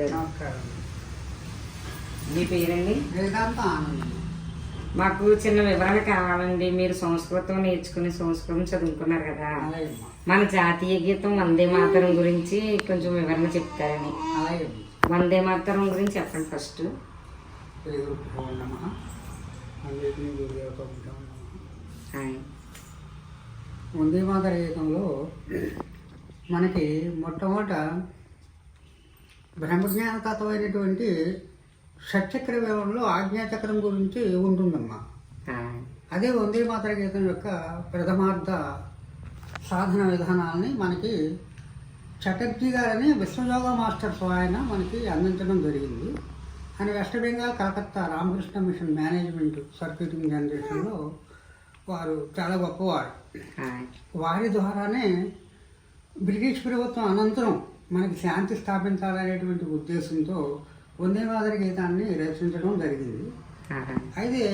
నమస్కారం. మీ పేరండి? వేదాంత ఆనందం. మాకు చిన్న వివరణ కావాలండి. మీరు సంస్కృతం నేర్చుకుని సంస్కృతం చదువుకున్నారు కదా. మన జాతీయ గీతం వందే మాతరం గురించి కొంచెం వివరణ చెప్తారని అలాగే వందే మాతరం గురించి చెప్పండి ఫస్ట్. వందే మాతర గీతంలో మనకి మొట్టమొదట బ్రహ్మజ్ఞాన తత్వమైనటువంటి షట్చక్ర వ్యవహారంలో ఆజ్ఞాచక్రం గురించి ఉంటుందమ్మా. అదే వందే మాతర గీతం యొక్క ప్రథమార్థ సాధన విధానాలని మనకి చటర్జీ గారని విశ్వయోగ మాస్టర్స్ ఆయన మనకి అందించడం జరిగింది ఆయన west Bengal Calcutta Ramakrishna mission management circuiting జనరేషన్లో వారు చాలా గొప్పవారు. వారి ద్వారానే బ్రిటిష్ ప్రభుత్వం అనంతరం మనకి శాంతి స్థాపించాలనేటువంటి ఉద్దేశంతో వందే మాతర గీతాన్ని రచించడం జరిగింది. అయితే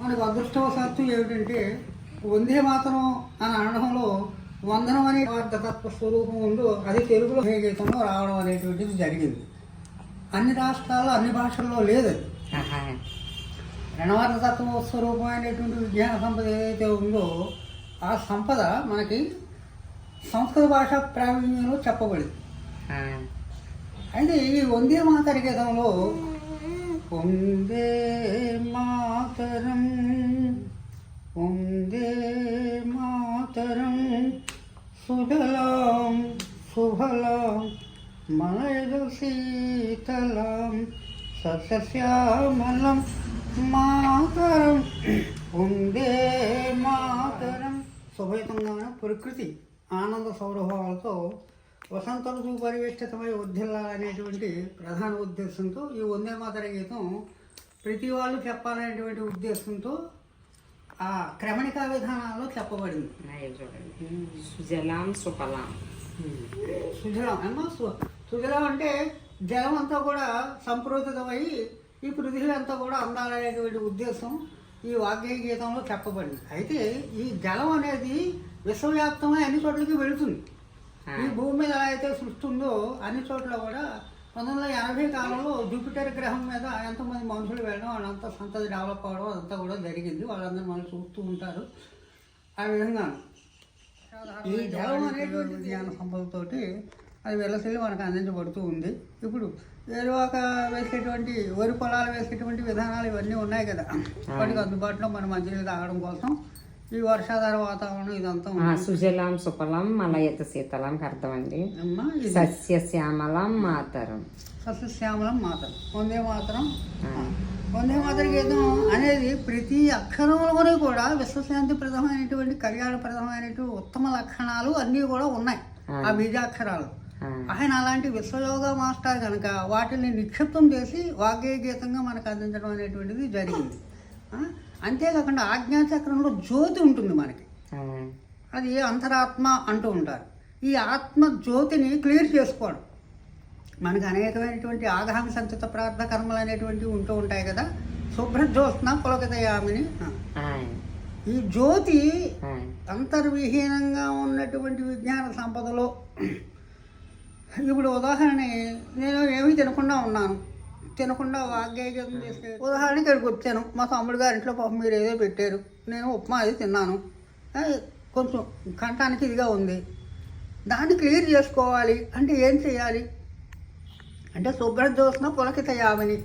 మనకు అదృష్టవశాత్తు ఏమిటంటే వందే మాతరం అని అనడంలో వందనం అనే తత్వ స్వరూపం ఉందో అది తెలుగులో గీతంలో రావడం అనేటువంటిది జరిగింది అన్ని రాష్ట్రాల్లో అన్ని భాషల్లో లేదు అది తత్వ స్వరూపమైనటువంటి విజ్ఞాన సంపద ఏదైతే ఉందో ఆ సంపద మనకి సంస్కృత భాష ప్రావీణ్యంలో చెప్పబడింది. అయితే ఈ వందే మాతర గీతంలో వందే మాతరం వందే మాతరం సుజలాం సుఫలాం మలయదు శీతలాం సస్యశ్యామలం మాతరం వందే మాతరం. శుభయుతంగాన ప్రకృతి ఆనంద సౌరభావాలతో వసంత ఋతువు పరివేష్టితమై వర్ధిల్లాలనేటువంటి ప్రధాన ఉద్దేశంతో ఈ వందే మాతర గీతం ప్రతి వాళ్ళు చెప్పాలనేటువంటి ఉద్దేశంతో ఆ క్రమణికా విధానాల్లో చెప్పబడింది. చూడండి సుజలాం సుఫలాం. సుజలం అమ్మ సుజలం అంటే జలం అంతా కూడా సంప్రోదితమై ఈ పృథివీ అంతా కూడా అందాలనేటువంటి ఉద్దేశం ఈ వాగ్య గీతంలో చెప్పబడింది. అయితే ఈ జలం అనేది విశ్వవ్యాప్తమై అన్ని చోట్లకి వెళుతుంది. ఈ భూమి మీద ఎలా అయితే సృష్టి ఉందో అన్ని చోట్ల కూడా పంతొమ్మిది వందల ఎనభై కాలంలో జూపిటర్ గ్రహం మీద ఎంతమంది మనుషులు వెళ్ళడం వాళ్ళంతా సంతతి డెవలప్ అవ్వడం అదంతా కూడా జరిగింది. వాళ్ళందరూ మనం చూస్తూ ఉంటారు. ఆ విధంగా ఈ జలం అనేటువంటి జ్ఞాన సంపదతోటి అది వెలసిల్లి మనకు అందించబడుతూ ఉంది. ఇప్పుడు వేరువాక వేసేటువంటి వరి పొలాలు వేసేటువంటి విధానాలు ఇవన్నీ ఉన్నాయి కదా. వాటికి అందుబాటులో మనం మంచినీళ్ళు తాగడం కోసం. ఈ వర్షాధార వాతావరణం ఇదంతా. సుజలాం సుఫలం మలయత శీతలం అర్థం అండి అమ్మా ఇది సస్య శ్యామలం మాతరం సస్యశ్యామలం మాత్రం వందే మాత్రం. వందే మాతర గీతం అనేది ప్రతి అక్షరంలోనే కూడా విశ్వశాంతి ప్రదమైనటువంటి కళ్యాణప్రదమైనటువంటి ఉత్తమ లక్షణాలు అన్నీ కూడా ఉన్నాయి ఆ. బీజాక్షరాలు. ఆయన అలాంటి విశ్వయోగ మాస్టర్ కనుక వాటిని నిక్షిప్తం చేసి వాగ్గేయ గీతంగా మనకు అందించడం అనేటువంటిది జరిగింది? అంతేకాకుండా ఆజ్ఞాచక్రంలో జ్యోతి ఉంటుంది మనకి. అది అంతరాత్మ అంటూ ఉంటారు. ఈ ఆత్మ జ్యోతిని క్లియర్ చేసుకోవడం. మనకు అనేకమైనటువంటి ఆగామి సంచిత ప్రార్థ కర్మలు అనేటువంటివి ఉంటూ ఉంటాయి కదా. శుభ్రజ్యోత్స్న పులకతయామిని. ఈ జ్యోతి. అంతర్విహీనంగా ఉన్నటువంటి విజ్ఞాన సంపదలో. ఇప్పుడు ఉదాహరణ నేను ఏమీ తినకుండా ఉన్నాను. తినకుండా వాగ్గేయం చేసే ఉదాహరణ ఇక్కడికి వచ్చాను. మా తమ్ముడు గారి ఇంట్లో పాపం మీరు ఏదో పెట్టారు. నేను ఉప్మా అది తిన్నాను. కొంచెం కంఠానికి ఇదిగా ఉంది. దాన్ని క్లియర్ చేసుకోవాలి. అంటే ఏం చేయాలి? అంటే శుభ్ర జ్యోత్స్న పులకిత యావని.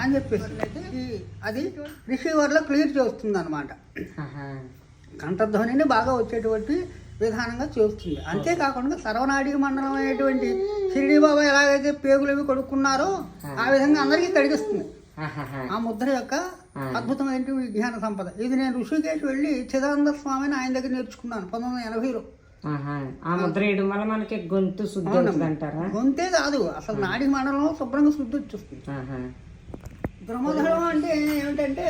అని చెప్పేసి. అయితే ఈ- అది రిసీవర్లో క్లియర్ చేస్తుంది అనమాట. కంఠధ్వనిని బాగా వచ్చేటువంటి విధానంగా చేస్తుంది. అంతేకాకుండా సర్వనాడి మండలం అనేటువంటి షిరిడి బాబా ఎలాగైతే పేగులు అవి కొడుకున్నారో ఆ. విధంగా అందరికీ కడిగిస్తుంది. ఆ ముద్ర యొక్క అద్భుతమైన విజ్ఞాన సంపద. ఇది నేను ఋషికేశ్ వెళ్ళి చిదానంద స్వామిని ఆయన దగ్గర నేర్చుకున్నాను పంతొమ్మిది వందల ఎనభైలో. ఆ ముద్ర వేయడం వల్ల మనకి గొంతు శుద్ధి అంటారా గొంతే కాదు. అసలు నాడి మండలంలో శుభ్రంగా శుద్ధి వచ్చేస్తుంది. ఆహా. బ్రహ్మధరం అంటే ఏమిటంటే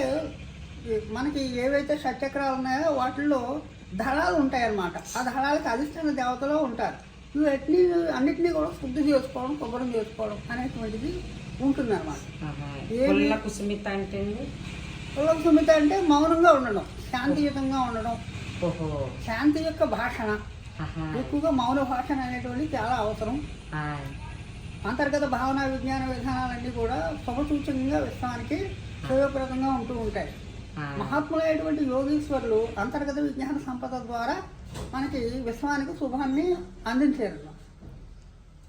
మనకి ఏవైతే షట్చక్రాలు ఉన్నాయో వాటిల్లో దళాలు ఉంటాయన్నమాట. ఆ దళాలకి అధిష్టాన దేవతలో ఉంటారు. ఇవన్నీ అన్నిటినీ కూడా శుద్ధి చేసుకోవడం శుభ్రం చేసుకోవడం అనేటువంటిది ఉంటుందన్నమాట. పుల్ల కుసుమిత అంటే? కులం సుమిత అంటే మౌనంగా ఉండడం శాంతియుతంగా ఉండడం. శాంతి యొక్క భాషణ. ఎక్కువగా మౌన భాషణ అనేటువంటిది చాలా అవసరం. అంతర్గత భావన విజ్ఞాన విధానాలన్నీ కూడా శుభసూచకంగా విశ్వానికి ఉపయోగప్రదంగా ఉంటూ ఉంటాయి. మహాత్ములైనటువంటి యోగీశ్వరులు అంతర్గత విజ్ఞాన సంపద ద్వారా మనకి విశ్వానికి శుభాన్ని అందించారు.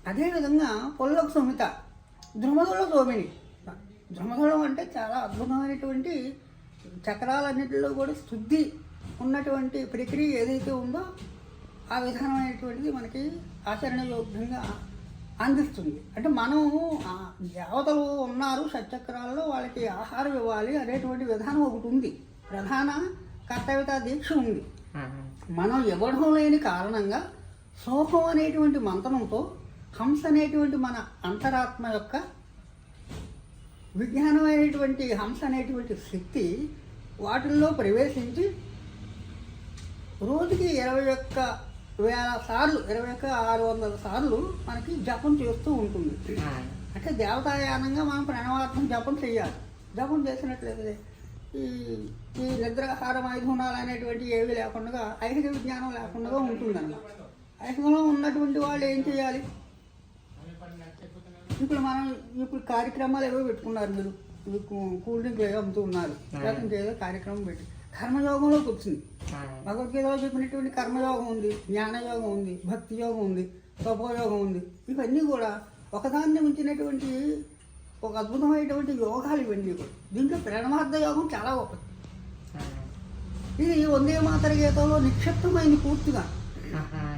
అదేవిధంగా పొల్లకు సుమిత ధ్రుమధుల దోమిని ధ్రుమధులం అంటే చాలా అద్భుతమైనటువంటి చక్రాలన్నింటిలో కూడా శుద్ధి ఉన్నటువంటి ప్రక్రియ ఏదైతే ఉందో ఆ విధానమైనటువంటిది మనకి ఆచరణయోగ్యంగా అందిస్తుంది. అంటే మనం దేవతలు ఉన్నారు షట్చక్రాలలో వాళ్ళకి ఆహారం ఇవ్వాలి అనేటువంటి విధానం ఒకటి ఉంది. ప్రధాన కర్తవ్యత దీక్ష ఉంది. మనం ఇవ్వడం లేని కారణంగా సోహం అనేటువంటి మంత్రంతో హంస అనేటువంటి మన అంతరాత్మ యొక్క విజ్ఞానమైనటువంటి హంస అనేటువంటి శక్తి వాటిల్లో ప్రవేశించి రోజుకి ఇరవై ఒక్క వేల సార్లు ఇరవై ఒక్క ఆరు వందల సార్లు మనకి జపం చేస్తూ ఉంటుంది. అంటే దేవతాయానంగా మనం ప్రణవార్థం జపం చేయాలి. జపం చేసినట్లయితే ఈ ఈ నిద్రాహారం ఐదుగుణాలు అనేటువంటి ఏవి లేకుండా ఐహిక విజ్ఞానం లేకుండా ఉంటుందన్నమాట. ఐహికంలో ఉన్నటువంటి వాళ్ళు ఏం చేయాలి? ఇప్పుడు మనం ఇప్పుడు కార్యక్రమాలు ఏవో పెట్టుకున్నారు మీరు. కూల్ డ్రింక్ ఏవో అమ్ముతూ ఉన్నారు. లేకపోతే ఏదో కార్యక్రమం పెట్టి కర్మయోగంలోకి వచ్చింది. భగవద్గీతలో చెప్పినటువంటి కర్మయోగం ఉంది జ్ఞానయోగం ఉంది భక్తి యోగం ఉంది తపోయోగం ఉంది. ఇవన్నీ కూడా ఒకదాన్ని మించినటువంటి ఒక అద్భుతమైనటువంటి యోగాలు ఇవన్నీ కూడా. దీంట్లో ప్రణవార్థ యోగం చాలా గొప్పది. ఆ, ఇది వందే మాతర గీతంలో నిక్షిప్తమైంది పూర్తిగా. ఆహా,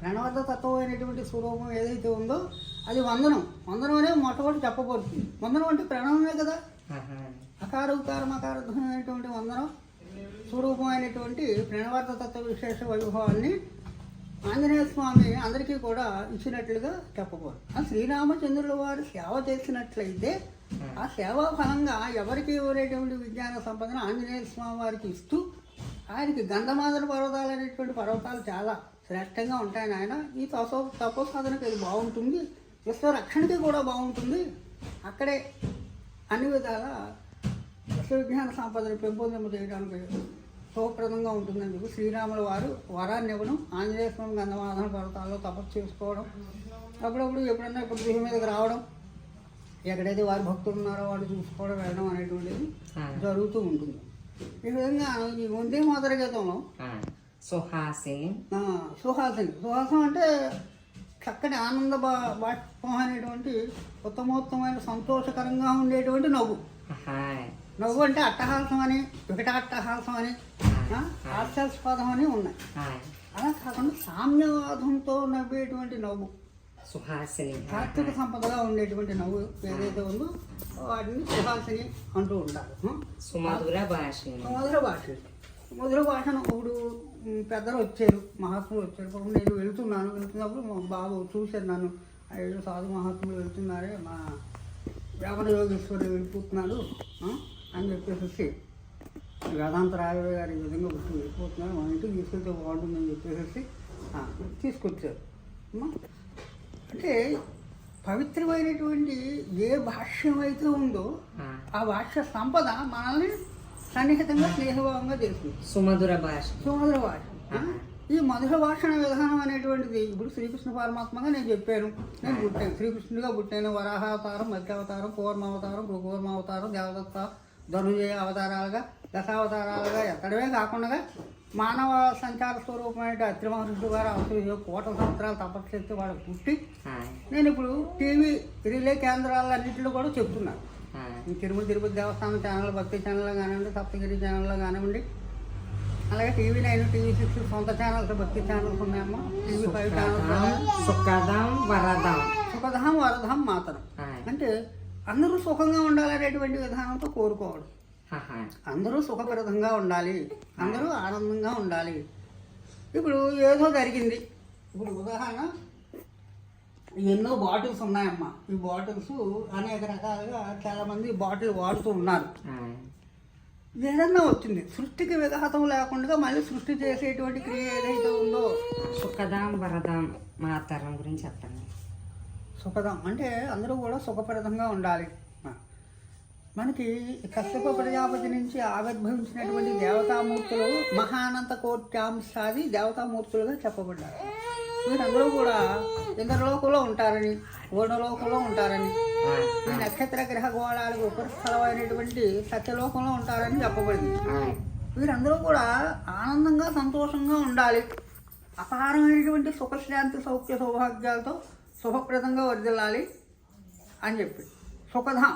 ప్రణవార్థ తత్వమైనటువంటి స్వరూపం ఏదైతే ఉందో అది వందనం. వందనం అనేది మొట్టమొదటి చెప్పబడుతుంది. వందనం అంటే ప్రణవమే కదా. అకార ఉకార మకారమైనటువంటి వందనం స్వరూపమైనటువంటి ప్రణవార్థ తత్వ విశేష వైభవాన్ని ఆంజనేయ స్వామి అందరికీ కూడా ఇచ్చినట్లుగా చెప్పకూడదు. ఆ శ్రీరామచంద్రుల వారు సేవ చేసినట్లయితే ఆ సేవా ఫలంగా ఎవరికి ఎవరేటువంటి విజ్ఞాన సంపదన ఆంజనేయ స్వామి వారికి ఇస్తూ ఆయనకి గంధమాదన పర్వతాలు అనేటువంటి పర్వతాలు చాలా శ్రేష్టంగా ఉంటాయని ఆయన ఈ తపో తపోసాధనకి అది బాగుంటుంది. విశ్వరక్షణకి కూడా బాగుంటుంది. అక్కడే అన్ని విధాల విశ్వవిజ్ఞాన సంపదను పెంపొందింప చేయడానికి శుభప్రదంగా చెప్పి శ్రీరాముల వారు వరాన్ని ఇవ్వడం ఆంజనేయ స్వామి గంధమాధన పర్వతాల్లో తపస్సు చేసుకోవడం. అప్పుడప్పుడు ఎప్పుడన్నా ఇప్పుడు గృహం మీదకి రావడం ఎక్కడైతే వారి భక్తులు ఉన్నారో వాళ్ళు చూసుకోవడం వెళ్ళడం అనేటువంటిది జరుగుతూ ఉంటుంది. ఈ విధంగా ఈ వందే మాతర గీతంలో సుహాసిని. సుహాసిని. సుహాసం అంటే చక్కటి ఆనంద బా- బాష్పం అనేటువంటి ఉత్తమోత్తమైన సంతోషకరంగా ఉండేటువంటి నవ్వు. నవ్వు అంటే అట్టహాసం అని వికటాట్టహాసం అని ఆ, హాస్యాస్పదం అని ఉన్నాయి. ఆ, అలా కాకుండా సామ్యవాదంతో నవ్వేటువంటి నవ్వు సుహాసిని. సాత్విక సంపదగా ఉండేటువంటి నవ్వు ఏదైతే ఉందో వాటిని సుహాసిని అంటూ ఉంటారు? సుమధుర భాషిణి మధుర భాష మధుర భాషను ఇప్పుడు ఉమ్, పెద్దలు వచ్చారు మహాత్ములు వచ్చారు. పాపం నేను వెళ్తున్నాను వెళ్తున్నప్పుడు మా బాబు చూశాను నన్ను. అయ్యో సాధు మహాత్ములు వెళ్తున్నారే మా వ్యాపార యోగేశ్వరుడు వెళ్ళిపోతున్నాడు? అని చెప్పేసి వేదాంత రాయవ గారు ఈ విధంగా వచ్చి వెళ్ళిపోతున్నారు మా ఇంటికి తీసుకెళ్తే బాగుంటుందని చెప్పేసి తీసుకొచ్చారు. అంటే పవిత్రమైనటువంటి ఏ భాష్యం అయితే ఉందో ఆ, భాష్య సంపద మనల్ని సన్నిహితంగా స్నేహభావంగా చేస్తుంది. సుమధుర భాష సుమధుర భాష? ఈ మధుర భాషణ విధానం అనేటువంటిది ఇప్పుడు శ్రీకృష్ణ పరమాత్మగా నేను చెప్పాను. నేను పుట్టాను. శ్రీకృష్ణుడిగా పుట్టాను. వరాహావతారం మధ్యావతారం కూర్మావతారం భృగూర్మావతారం దేవదత్త ధనుజయ అవతారాలుగా దశావతారాలుగా ఎక్కడమే కాకుండా మానవ సంచార స్వరూపమైన అత్రి మహర్షుడు గారు అవసరం కోట సంవత్సరాలు తపస్సు చేస్తే వాళ్ళు పుట్టి నేను ఇప్పుడు టీవీ రిలే కేంద్రాలన్నింటిలో కూడా చెప్తున్నాను. తిరుమల తిరుపతి దేవస్థానం ఛానల్ భక్తి ఛానల్లో కానివ్వండి సప్తగిరి ఛానల్లో కానివ్వండి. అలాగే టీవీ నైన్ టీవీ సిక్స్ సొంత ఛానల్స్ భక్తి ఛానల్స్ ఉన్నాయమ్మా. టీవీ ఫైవ్ ఛానల్స్ సుఖదం సుఖదం వరదం. సుఖధాం వరధాం మాతరం. అంటే అందరూ సుఖంగా ఉండాలనేటువంటి విధానంతో కోరుకోవడం. అందరూ సుఖప్రదంగా ఉండాలి అందరూ ఆనందంగా ఉండాలి. ఇప్పుడు ఏదో జరిగింది. ఇప్పుడు ఉదాహరణ ఎన్నో బాటిల్స్ ఉన్నాయమ్మా. ఈ బాటిల్స్ అనేక రకాలుగా చాలామంది బాటిల్ వాడుతూ ఉన్నారు. ఏదన్నా వచ్చింది. సృష్టికి విఘాతం లేకుండా మళ్ళీ సృష్టి చేసేటువంటి క్రియ ఏదైతే ఉందో. సుఖదం వరదం మాతరం గురించి చెప్పండి. సుఖదం. అంటే అందరూ కూడా సుఖప్రదంగా ఉండాలి. మనకి కశ్యప ప్రజాపతి నుంచి ఆవిర్భవించినటువంటి దేవతామూర్తులు మహానంత కోట్యాంశాది దేవతామూర్తులుగా చెప్పబడ్డారు. వీరందరూ కూడా ఇంద్రలోకంలో ఉంటారని వరుణలోకంలో ఉంటారని ఈ నక్షత్ర గ్రహ గోళాలకు ఉపరిస్థలమైనటువంటి సత్యలోకంలో ఉంటారని చెప్పబడింది. వీరందరూ కూడా ఆనందంగా సంతోషంగా ఉండాలి. అపారమైనటువంటి సుఖశాంతి సౌఖ్య సౌభాగ్యాలతో శుభప్రదంగా వరిదిల్లాలి అని చెప్పి. సుఖధాం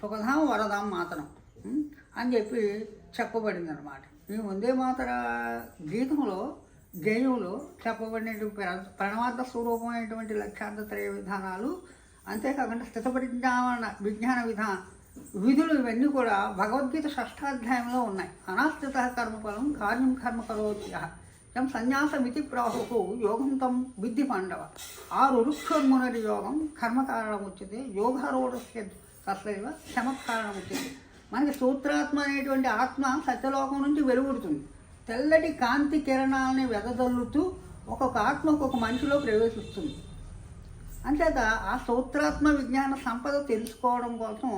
సుఖధాం వరదాం మాతరం అని చెప్పి చెప్పబడింది అనమాట ఈ వందే మాతర గీతంలో గేయంలో చెప్పబడినటువంటి ప్ర- ప్రణవార్థ స్వరూపమైనటువంటి లక్ష్యార్థ త్రయ విధానాలు అంతేకాకుండా స్థితపరిజ్ఞాన విజ్ఞాన విధాన విధులు ఇవన్నీ కూడా భగవద్గీత షష్టాధ్యాయంలో ఉన్నాయి. అనాస్థిత కర్మఫలం కార్యం కర్మ కరోత్య తం సన్యాసమితి ప్రాహుకు యోగం తం విద్ధి పాండవ. ఆరు వృక్షోన్మునరి యోగం కర్మకారణం వచ్చింది యోగారూఢస్య తస్లైవ శమత్కారణం వచ్చింది మనకి సూత్రాత్మ అనేటువంటి ఆత్మ సత్యలోకం నుంచి వెలువడుతుంది తెల్లటి కాంతి కిరణాలని వెదజల్లుతూ ఒక్కొక్క ఆత్మ ఒక్కొక్క మనిషిలో ప్రవేశిస్తుంది. అంచేత ఆ సూత్రాత్మ విజ్ఞాన సంపద తెలుసుకోవడం కోసం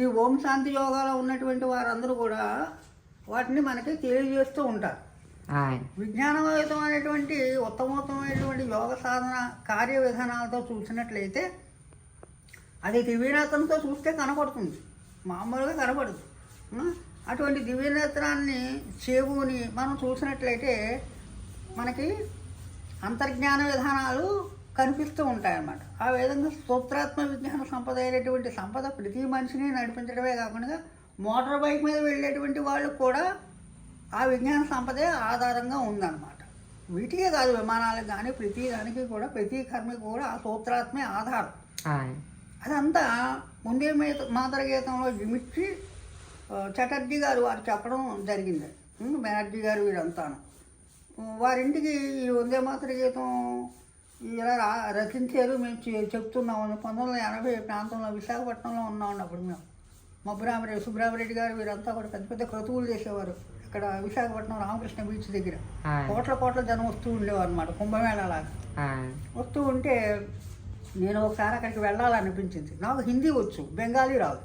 ఈ ఓం శాంతి యోగాలో ఉన్నటువంటి వారందరూ కూడా వాటిని మనకి తెలియజేస్తూ ఉంటారు. విజ్ఞానయుతం ఉత్తమోత్తమైనటువంటి యోగ సాధన కార్య విధానాలతో చూసినట్లయితే అది దివ్యనేత్రంతో చూస్తే కనపడుతుంది. మామూలుగా కనపడదు. అటువంటి దివ్యనేత్రాన్ని చేవుని మనం చూసినట్లయితే మనకి అంతర్జ్ఞాన విధానాలు కనిపిస్తూ ఉంటాయన్నమాట. ఆ విధంగా స్తోత్రాత్మ విజ్ఞాన సంపద అయినటువంటి సంపద ప్రతి మనిషిని నడిపించడమే కాకుండా మోటార్ బైక్ మీద వెళ్ళేటువంటి వాళ్ళు కూడా ఆ విజ్ఞాన సంపదే ఆధారంగా ఉందన్నమాట. వీటికే కాదు విమానాలకు కానీ ప్రతి దానికి కూడా ప్రతి కర్మకి కూడా ఆ సూత్రాత్మే ఆధారం. అదంతా ముందే మీద మాతర గీతంలో జిమిచ్చి చటర్జీ గారు వారు చెప్పడం జరిగింది. బెనర్జీ గారు వీరంతాను. వారింటికి ఈ వందే మాతర గీతం ఇలా రా రచించారు. మేము చెప్తున్నాము పంతొమ్మిది వందల ఎనభై ప్రాంతంలో విశాఖపట్నంలో ఉన్నాం అప్పుడు మేము. మబ్బురామరెడ్డి సుబ్రహ్మరెడ్డి గారు వీరంతా కూడా పెద్ద పెద్ద క్రతువులు చేసేవారు. ఇక్కడ విశాఖపట్నం రామకృష్ణ బీచ్ దగ్గర. కోట్ల కోట్ల జనం వస్తూ ఉండేవారు అనమాట కుంభమేళ లాగా వస్తూ ఉంటే నేను ఒకసారి అక్కడికి వెళ్ళాలనిపించింది. నాకు హిందీ వచ్చు బెంగాలీ రాదు.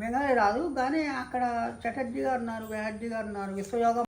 బెంగాలీ రాదు కానీ అక్కడ చటర్జీ గారు ఉన్నారు బెనర్జీ గారు ఉన్నారు విశ్వయోగ